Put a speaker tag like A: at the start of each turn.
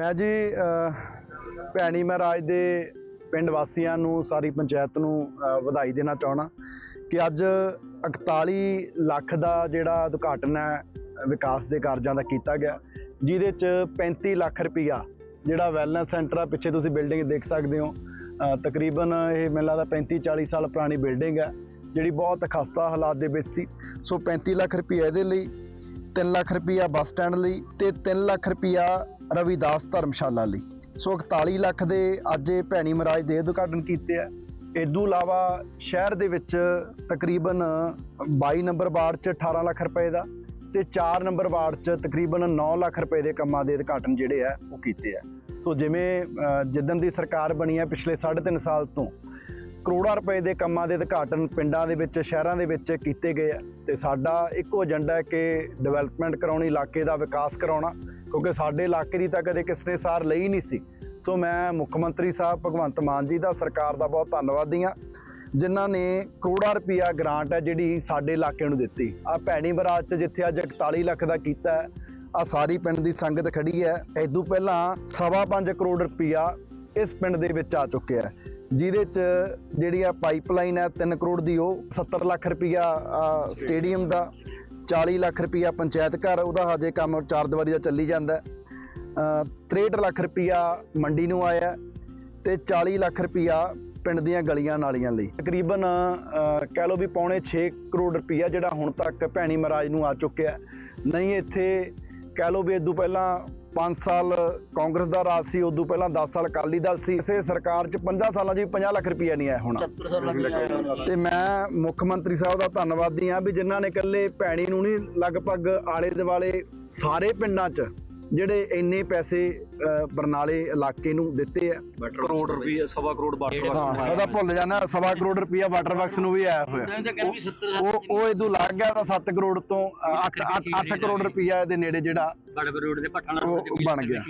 A: ਮੈਂ ਜੀ ਭੈਣੀ ਮਹਾਰਾਜ ਦੇ ਪਿੰਡ ਵਾਸੀਆਂ ਨੂੰ, ਸਾਰੀ ਪੰਚਾਇਤ ਨੂੰ ਵਧਾਈ ਦੇਣਾ ਚਾਹਣਾ ਕਿ ਅੱਜ 41 ਲੱਖ ਦਾ ਜਿਹੜਾ ਉਦਘਾਟਨ ਹੈ, ਵਿਕਾਸ ਦੇ ਕਾਰਜਾਂ ਦਾ ਕੀਤਾ ਗਿਆ, ਜਿਹਦੇ ਚ 35 ਲੱਖ ਰੁਪਈਆ ਜਿਹੜਾ ਵੈਲਨੈਸ ਸੈਂਟਰ ਆ, ਪਿੱਛੇ ਤੁਸੀਂ ਬਿਲਡਿੰਗ ਦੇਖ ਸਕਦੇ ਹੋ। ਤਕਰੀਬਨ ਇਹ ਮੈਨੂੰ ਲੱਗਦਾ 35 40 ਸਾਲ ਪੁਰਾਣੀ ਬਿਲਡਿੰਗ ਹੈ, ਜਿਹੜੀ ਬਹੁਤ ਖਸਤਾ ਹਾਲਾਤ ਦੇ ਵਿੱਚ ਸੀ। ਸੋ 35 ਲੱਖ ਰੁਪਈਆ ਇਹਦੇ ਲਈ 3 ਲੱਖ ਰੁਪਈਆ ਬੱਸ ਸਟੈਂਡ ਲਈ ਤੇ 3 ਲੱਖ ਰੁਪਈਆ ਰਵਿਦਾਸ ਧਰਮਸ਼ਾਲਾ ਲਈ। ਸੋ 41 ਲੱਖ ਦੇ ਅੱਜ ਇਹ ਭੈਣੀ ਮਹਾਰਾਜ ਦੇ ਉਦਘਾਟਨ ਕੀਤੇ ਆ। ਇਦੋਂ ਇਲਾਵਾ ਸ਼ਹਿਰ ਦੇ ਵਿੱਚ ਤਕਰੀਬਨ 22 ਨੰਬਰ ਵਾਰਡ 'ਚ 18 ਲੱਖ ਰੁਪਏ ਦਾ ਤੇ 4 ਨੰਬਰ ਵਾਰਡ 'ਚ ਤਕਰੀਬਨ 9 ਲੱਖ ਰੁਪਏ ਦੇ ਕੰਮਾਂ ਦੇ ਉਦਘਾਟਨ ਜਿਹੜੇ ਆ ਉਹ ਕੀਤੇ ਆ। ਸੋ ਜਿਵੇਂ ਅ, ਜਿੱਦਣ ਦੀ ਸਰਕਾਰ ਬਣੀ ਹੈ ਪਿਛਲੇ 3.5 ਸਾਲ ਤੋਂ ਕਰੋੜਾਂ ਰੁਪਏ ਦੇ ਕੰਮਾਂ ਦੇ ਉਦਘਾਟਨ ਪਿੰਡਾਂ ਦੇ ਵਿੱਚ, ਸ਼ਹਿਰਾਂ ਦੇ ਵਿੱਚ ਕੀਤੇ ਗਏ ਆ। ਤੇ ਸਾਡਾ ਇੱਕੋ ਏਜੰਡਾ ਹੈ ਕਿ ਡਿਵੈਲਪਮੈਂਟ ਕਰਾਉਣੀ, ਇਲਾਕੇ ਦਾ ਵਿਕਾਸ ਕਰਾਉਣਾ, ਕਿਉਂਕਿ ਸਾਡੇ ਇਲਾਕੇ ਦੀ ਤਾਂ ਕਦੇ ਕਿਸ ਨੇ ਸਾਰ ਲਈ ਨਹੀਂ ਸੀ। ਸੋ ਮੈਂ ਮੁੱਖ ਮੰਤਰੀ ਸਾਹਿਬ ਭਗਵੰਤ ਮਾਨ ਜੀ ਦਾ, ਸਰਕਾਰ ਦਾ ਬਹੁਤ ਧੰਨਵਾਦੀ ਹਾਂ, ਜਿਨ੍ਹਾਂ ਨੇ ਕਰੋੜਾਂ ਰੁਪਈਆ ਗ੍ਰਾਂਟ ਹੈ ਜਿਹੜੀ ਸਾਡੇ ਇਲਾਕੇ ਨੂੰ ਦਿੱਤੀ। ਆ ਭੈਣੀ ਬਰਾਤ ਚ ਜਿੱਥੇ ਅੱਜ 41 ਲੱਖ ਦਾ ਕੀਤਾ ਹੈ ਆ ਸਾਰੀ ਪਿੰਡ ਦੀ ਸੰਗਤ ਖੜੀ ਹੈ। ਇਦੋਂ ਪਹਿਲਾਂ ਸਵਾ ਪੰਜ ਕਰੋੜ ਰੁਪਈਆ ਇਸ ਪਿੰਡ ਦੇ ਵਿੱਚ ਆ ਚੁੱਕਿਆ ਹੈ। ਜਿਹਦੇ ਚ ਜਿਹੜੀ ਆ ਪਾਈਪਲਾਈਨ ਹੈ 3 ਕਰੋੜ ਦੀ, ਉਹ 70 ਲੱਖ ਰੁਪਈਆ ਸਟੇਡੀਅਮ ਦਾ 40 ਲੱਖ ਰੁਪਈਆ ਪੰਚਾਇਤ ਘਰ, ਉਹਦਾ ਹਜੇ ਕੰਮ ਚਾਰ ਦੀਵਾਰੀ ਦਾ ਚੱਲੀ ਜਾਂਦਾ। ਹੈ 63 ਲੱਖ ਰੁਪਈਆ ਮੰਡੀ ਨੂੰ ਆਇਆ ਹੈ ਤੇ 40 ਲੱਖ ਰੁਪਈਆ ਪਿੰਡ ਦੀਆਂ ਗਲੀਆਂ ਨਾਲੀਆਂ ਲਈ। ਤਕਰੀਬਨ ਕਹਿ ਲਓ ਵੀ ਪੌਣੇ 6 ਕਰੋੜ ਰੁਪਈਆ ਜਿਹੜਾ ਹੁਣ ਤੱਕ ਭੈਣੀ ਮਹਾਰਾਜ ਨੂੰ ਆ ਚੁੱਕਿਆ ਨਹੀਂ ਇੱਥੇ, ਕਹਿ ਲਓ ਵੀ ਇਦੋਂ ਪਹਿਲਾਂ 5 ਸਾਲ ਕਾਂਗਰਸ ਦਾ ਰਾਜ ਸੀ ਉਦੋਂ ਪਹਿਲਾਂ 10 ਸਾਲ ਅਕਾਲੀ ਦਲ ਸੀ। ਇਸੇ ਸਰਕਾਰ 'ਚ 50 ਸਾਲਾਂ 'ਚ ਵੀ 50 ਲੱਖ ਰੁਪਈਆ ਨਹੀਂ ਆਇਆ ਹੋਣਾ। ਤੇ ਮੈਂ ਮੁੱਖ ਮੰਤਰੀ ਸਾਹਿਬ ਦਾ ਧੰਨਵਾਦੀ ਹਾਂ ਵੀ ਜਿਨ੍ਹਾਂ ਨੇ ਇਕੱਲੇ ਭੈਣੀ ਨੂੰ ਨਹੀਂ ਲਗਭਗ ਆਲੇ ਦੁਆਲੇ ਸਾਰੇ ਪਿੰਡਾਂ 'ਚ ਜਿਹੜੇ ਇੰਨੇ ਪੈਸੇ ਅ, ਬਰਨਾਲੇ ਇਲਾਕੇ ਨੂੰ ਦਿੱਤੇ ਆ।
B: ਕਰੋੜ ਰੁਪਏ ਸਵਾ ਕਰੋੜ ਵਾਟਰ
A: ਹਾਂ ਉਹਦਾ ਭੁੱਲ ਜਾਣਾ ਸਵਾ ਕਰੋੜ ਰੁਪਈਆ ਵਾਟਰ ਵਰਕਸ ਨੂੰ ਵੀ ਆਇਆ ਹੋਇਆ। ਉਹ ਉਹ ਇਦੋਂ ਲੱਗ ਗਿਆ ਤਾਂ 7 ਕਰੋੜ ਤੋਂ 8 8 ਕਰੋੜ ਰੁਪਈਆ ਦੇ ਨੇੜੇ ਜਿਹੜਾ
B: ਦੇ ਪੱਠਾ
A: ਉਹ ਬਣ ਗਿਆ।